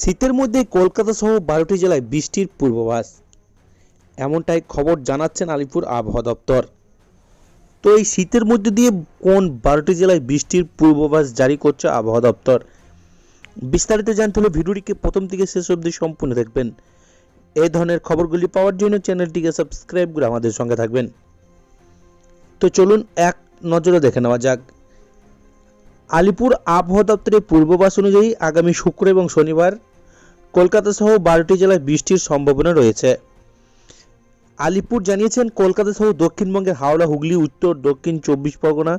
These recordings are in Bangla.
শীতের মধ্যে কলকাতা সহ বারোটি জেলায় বৃষ্টির পূর্বাভাস। এমনটাই খবর জানাচ্ছেন আলিপুর আবহাওয়া দপ্তর। তো এই শীতের মধ্যে দিয়ে কোন বারোটি জেলায় বৃষ্টির পূর্বাভাস জারি করছে আবহাওয়া দপ্তর? বিস্তারিত জানতে হলে ভিডিওটিকে প্রথম থেকে শেষ অবধি সম্পূর্ণ দেখবেন। এই ধরনের খবরগুলি পাওয়ার জন্য চ্যানেলটিকে সাবস্ক্রাইব করে আমাদের সঙ্গে থাকবেন। তো চলুন এক নজরে দেখে নেওয়া যাক। আলিপুর আবহাওয়া দপ্তরের পূর্বাভাস অনুযায়ী আগামী শুক্র এবং শনিবার কলকাতা সহ বারোটি জেলায় বৃষ্টির সম্ভাবনা রয়েছে। আলিপুর জানিয়েছেন, কলকাতা সহ দক্ষিণবঙ্গের হাওড়া, হুগলি, উত্তর, দক্ষিণ চব্বিশ পরগনা,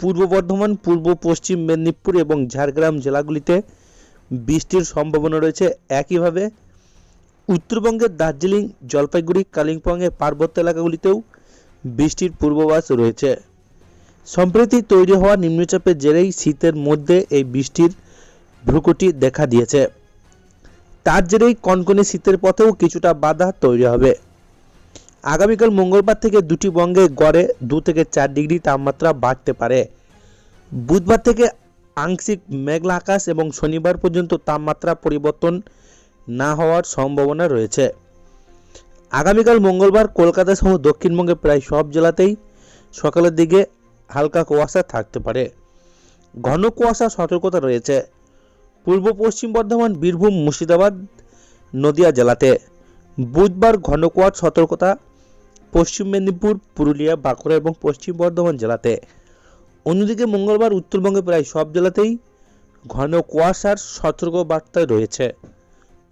পূর্ব বর্ধমান, পূর্ব পশ্চিম মেদিনীপুর এবং ঝাড়গ্রাম জেলাগুলিতে বৃষ্টির সম্ভাবনা রয়েছে। একইভাবে, উত্তরবঙ্গের দার্জিলিং, জলপাইগুড়ি, কালিম্পংয়ের পার্বত্য এলাকাগুলিতেও বৃষ্টির পূর্বাভাস রয়েছে। সম্প্রতি তৈরি হওয়া নিম্নচাপের জেরেই শীতের মধ্যে এই বৃষ্টির ভ্রুকুটি দেখা দিয়েছে। তার জেরেই কনকনে শীতের পথেও কিছুটা বাধা তৈরি হবে। আগামীকাল মঙ্গলবার থেকে দুটি বঙ্গে গড়ে দু থেকে চার ডিগ্রি তাপমাত্রা বাড়তে পারে। বুধবার থেকে আংশিক মেঘলা আকাশ এবং শনিবার পর্যন্ত তাপমাত্রা পরিবর্তন না হওয়ার সম্ভাবনা রয়েছে। আগামীকাল মঙ্গলবার কলকাতা সহ দক্ষিণবঙ্গের প্রায় সব জেলাতেই সকালের দিকে হালকা কুয়াশা থাকতে পারে। ঘন কুয়াশা সতর্কতা রয়েছে। পূর্ব পশ্চিম বর্ধমান, বীরভূম, মুর্শিদাবাদ, নদিয়া জেলাতে। বুধবার ঘন কুয়াশ সতর্কতা পশ্চিম মেদিনীপুর, পুরুলিয়া, বাঁকুড়া এবং পশ্চিম বর্ধমান জেলাতে। অন্যদিকে মঙ্গলবার উত্তরবঙ্গে প্রায় সব জেলাতেই ঘন কুয়াশার সতর্ক বার্তায় রয়েছে।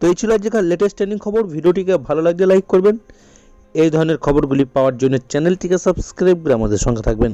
তো এই ছিল আজকের লেটেস্ট ট্রেনিং খবর। ভিডিওটিকে ভালো লাগলে লাইক করবেন। এই ধরনের খবরগুলি পাওয়ার জন্য চ্যানেলটিকে সাবস্ক্রাইব করে আমাদের সঙ্গে থাকবেন।